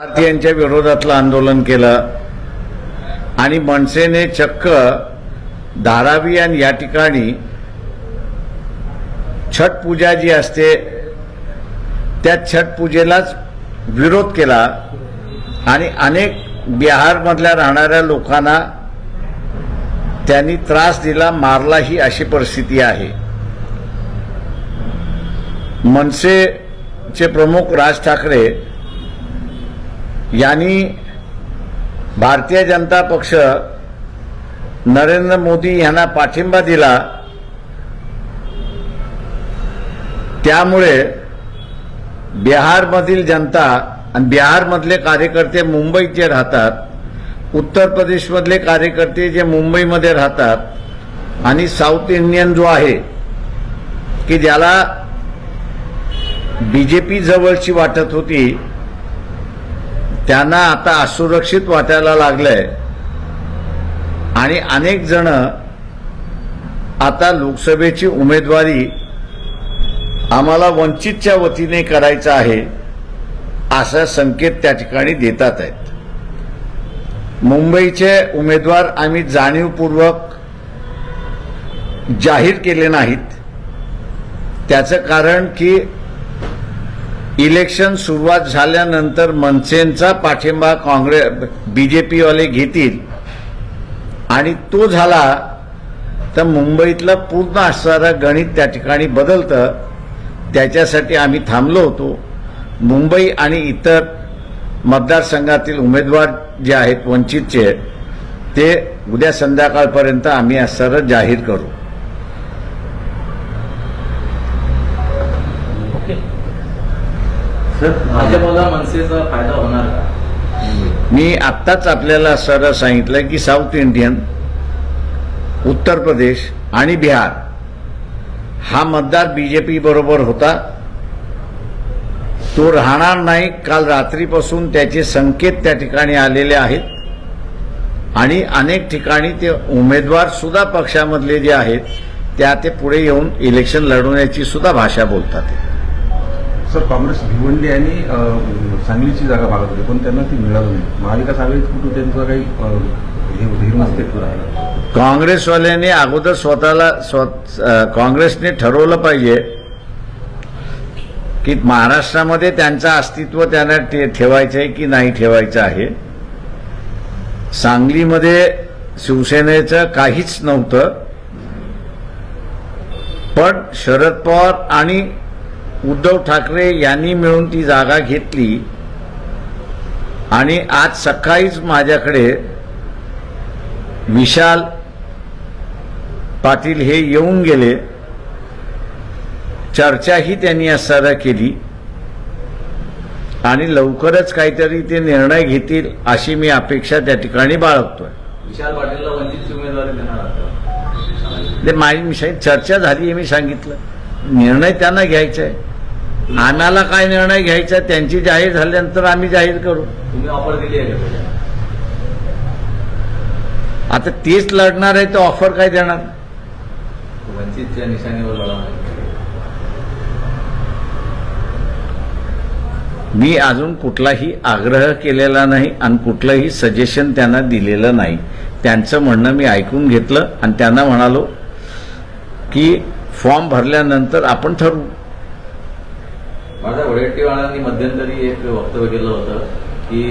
भारतीयांच्या विरोधातलं आंदोलन केलं. आणि मनसेने चक्क धारावी आणि या ठिकाणी छठ पूजा जी असते त्या छठ पूजेलाच विरोध केला. आणि अनेक बिहारमधल्या राहणाऱ्या लोकांना त्यांनी त्रास दिला मारला ही अशी परिस्थिती आहे. मनसेचे प्रमुख राज ठाकरे यांनी भारतीय जनता पक्ष नरेंद्र मोदी यांना पाठिंबा दिला त्यामुळे बिहारमधील जनता आणि बिहारमधले कार्यकर्ते मुंबईत जे राहतात उत्तर प्रदेशमधले कार्यकर्ते जे मुंबईमध्ये राहतात आणि साऊथ इंडियन जो आहे की ज्याला बीजेपी जवळची वाटत होती त्यांना आता असुरक्षित वाटायला लागलंय. आणि अनेक जण आता लोकसभेची उमेदवारी आम्हाला वंचितच्या वतीने करायचं आहे असा संकेत त्या ठिकाणी देतात आहेत. मुंबईचे उमेदवार आम्ही जाणीवपूर्वक जाहीर केले नाहीत. त्याचं कारण की इलेक्शन सुरुवात झाल्यानंतर मनसेंचा पाठिंबा काँग्रेस बीजेपीवाले घेतील. आणि तो झाला तर मुंबईतलं पूर्ण असणारं गणित त्या ठिकाणी बदलतं. त्याच्यासाठी आम्ही थांबलो होतो. मुंबई आणि इतर मतदारसंघातील उमेदवार जे आहेत वंचितचे ते उद्या संध्याकाळपर्यंत आम्ही असणारं जाहीर करू. भाजपला मनसेचा फायदा होणार का? मी आत्ताच आपल्याला सरळ सांगितलं की साऊथ इंडियन उत्तर प्रदेश आणि बिहार हा मतदार बीजेपी बरोबर होता. तो राहणार नाही काल रात्रीपासून त्याचे संकेत त्या ठिकाणी आलेले आहेत. आणि अनेक ठिकाणी ते उमेदवार सुद्धा पक्षामधले जे आहेत त्या ते पुढे येऊन इलेक्शन लढवण्याची सुद्धा भाषा बोलतात. सर काँग्रेस भिवंडी आणि सांगलीची जागा मागत होती पण त्यांना ती मिळाली नाही. महाविकास आघाडीत कुठं त्यांचा काही हे काँग्रेसवाल्यांनी अगोदर स्वतःला काँग्रेसने ठरवलं पाहिजे की महाराष्ट्रामध्ये त्यांचं अस्तित्व त्यांना ठेवायचं आहे की नाही ठेवायचं आहे. सांगलीमध्ये शिवसेनेचं काहीच नव्हतं. पण शरद पवार आणि उद्धव ठाकरे यांनी मिळून ती जागा घेतली. आणि आज सकाळीच माझ्याकडे विशाल पाटील हे येऊन गेले. चर्चाही त्यांनी असताना केली. आणि लवकरच काहीतरी ते निर्णय घेतील अशी मी अपेक्षा त्या ठिकाणी बाळगतोय. विशाल पाटीलला उमेदवारी देणार माझी चर्चा झाली हे मी सांगितलं. निर्णय त्यांना घ्यायचा आहे. आम्हाला काय निर्णय घ्यायचा आहे, त्यांची जाहीर झाल्यानंतर आम्ही जाहीर करू. तुम्ही ऑफर दिली आहे? आता तेच लढणार आहे तर ऑफर काय देणार? वंचितच्या निशाणीवर मी अजून कुठलाही आग्रह केलेला नाही आणि कुठलंही सजेशन त्यांना दिलेलं नाही. त्यांचं म्हणणं मी ऐकून घेतलं आणि त्यांना म्हणालो की फॉर्म भरल्यानंतर आपण ठरवू. माझ्या वडेट्टीवाळांनी मध्यंतरी एक वक्तव्य केलं होतं की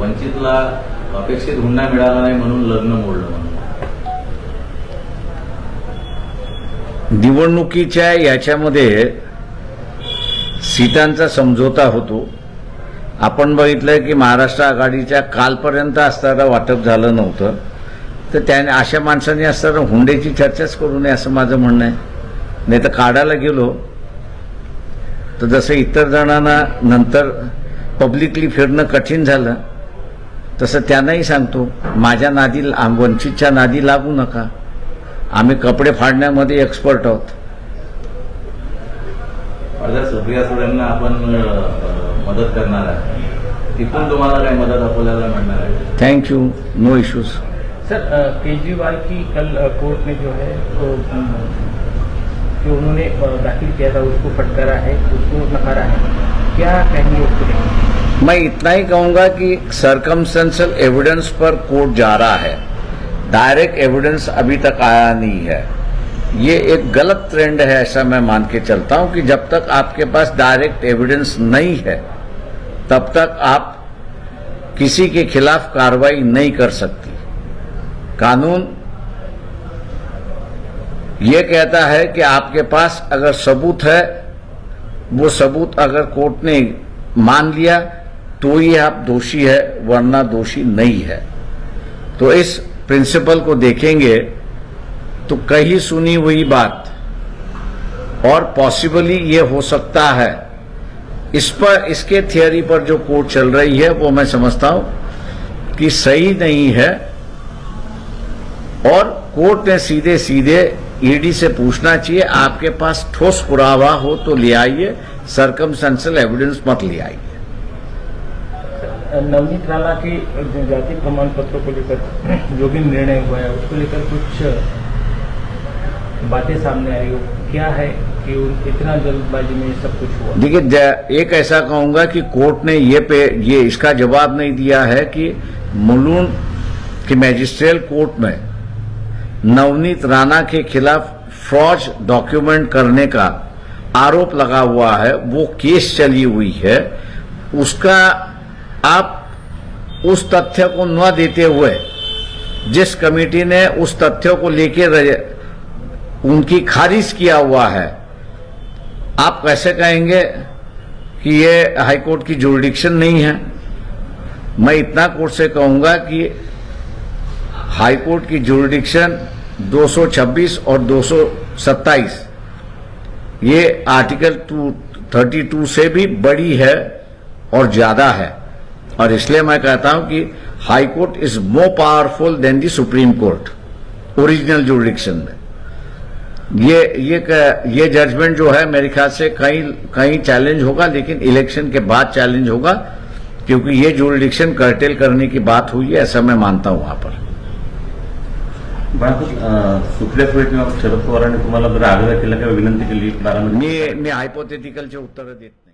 वंचितला अपेक्षित हुंडा मिळाला नाही म्हणून लग्न मोडलं म्हणून. निवडणुकीच्या याच्यामध्ये सीटांचा समझोता होतो. आपण बघितलं की महाराष्ट्र आघाडीच्या कालपर्यंत असताना वाटप झालं नव्हतं. तर त्याने अशा माणसांनी असताना हुंड्याची चर्चाच करू नये असं माझं म्हणणं आहे. नाही तर काढायला गेलो तर जसं इतर जणांना नंतर पब्लिकली फिरणं कठीण झालं तसं त्यांनाही सांगतो माझ्या नादी वंचितच्या नादी लागू नका. आम्ही कपडे फाडण्यामध्ये एक्सपर्ट आहोत. सुप्रिया सुळेंना आपण मदत करणार आहे. तिथून तुम्हाला काही मदत आपल्याला मिळणार आहे. Thank you no issues sir Kejriwal की कल कोर्ट में जो है जो उन्होंने दाखिल किया था, उसको फटकारा है, उसको नकारा है। क्या कहेंगे उसको मैं इतना ही कहूँगा कि सरकमस्टेंशियल एविडेंस पर कोर्ट जा रहा है। डायरेक्ट एविडेंस अभी तक आया नहीं है। ये एक गलत ट्रेंड है, ऐसा मैं मान के चलता हूँ कि जब तक आपके पास डायरेक्ट एविडेंस नहीं है, तब तक आप किसी के खिलाफ कार्रवाई नहीं कर सकती। कानून ये कहता है कि आपके पास अगर सबूत है, वो सबूत अगर कोर्ट ने मान लिया तो ही आप दोषी है, वरना दोषी नहीं है। तो इस प्रिंसिपल को देखेंगे तो कहीं सुनी हुई बात, और पॉसिबली ये हो सकता है। इस पर, इसके थियोरी पर जो कोर्ट चल रही है, वो मैं समझता हूँ कि सही नहीं है, और कोर्ट ने सीधे सीधे ईडी से पूछना चाहिए आपके पास ठोस पुरावा हो तो ले आइए सरकमस्टेंशियल एविडेंस मत ले आइए। नवनीत राणा की जाति प्रमाण पत्रों को लेकर जो भी निर्णय हुआ है उसको लेकर कुछ बातें सामने आई हो। क्या है कि उन- इतना जल्दबाजी में सब कुछ हुआ? देखिए एक ऐसा कहूँगा कि कोर्ट ने ये पे ये इसका जवाब नहीं दिया है कि मुलून की मैजिस्ट्रेट कोर्ट में नवनीत राणा के खिलाफ फ्रॉज डॉक्यूमेंट करने का आरोप लगा हुआ है, वो केस चली हुई है। उसका आप उस तथ्य को न देते हुए, जिस कमेटी ने उस तथ्य को लेकर उनकी खारिज किया हुआ है, आप कैसे कहेंगे कि ये हाईकोर्ट की जुरिडिक्शन नहीं है? मैं इतना कोर्ट से कहूँगा कि हाईकोर्ट की जुरिडिक्शन 226 और 227 ये आर्टिकल 232 से भी बड़ी है और ज़्यादा है। और इसलिए मैं कहता हूँ कि high court is more powerful than the supreme court original jurisdiction में। ये ये ये जजमेंट जो है, मेरे ख्याल से कहीं कहीं चैलेंज होगा, लेकिन इलेक्शन के बाद चैलेंज होगा, क्योंकि ये जुरिडिक्शन कर्टेल करने की बात हुई है, ऐसा मैं मानता हूँ वहाँ पर। सुखल्या अं, सुळे शरद पवारांनी तुम्हाला जर आग्रह केला किंवा विनंती केली बारामती मी मी हायपोथेटिकलचे उत्तरं देत नाही.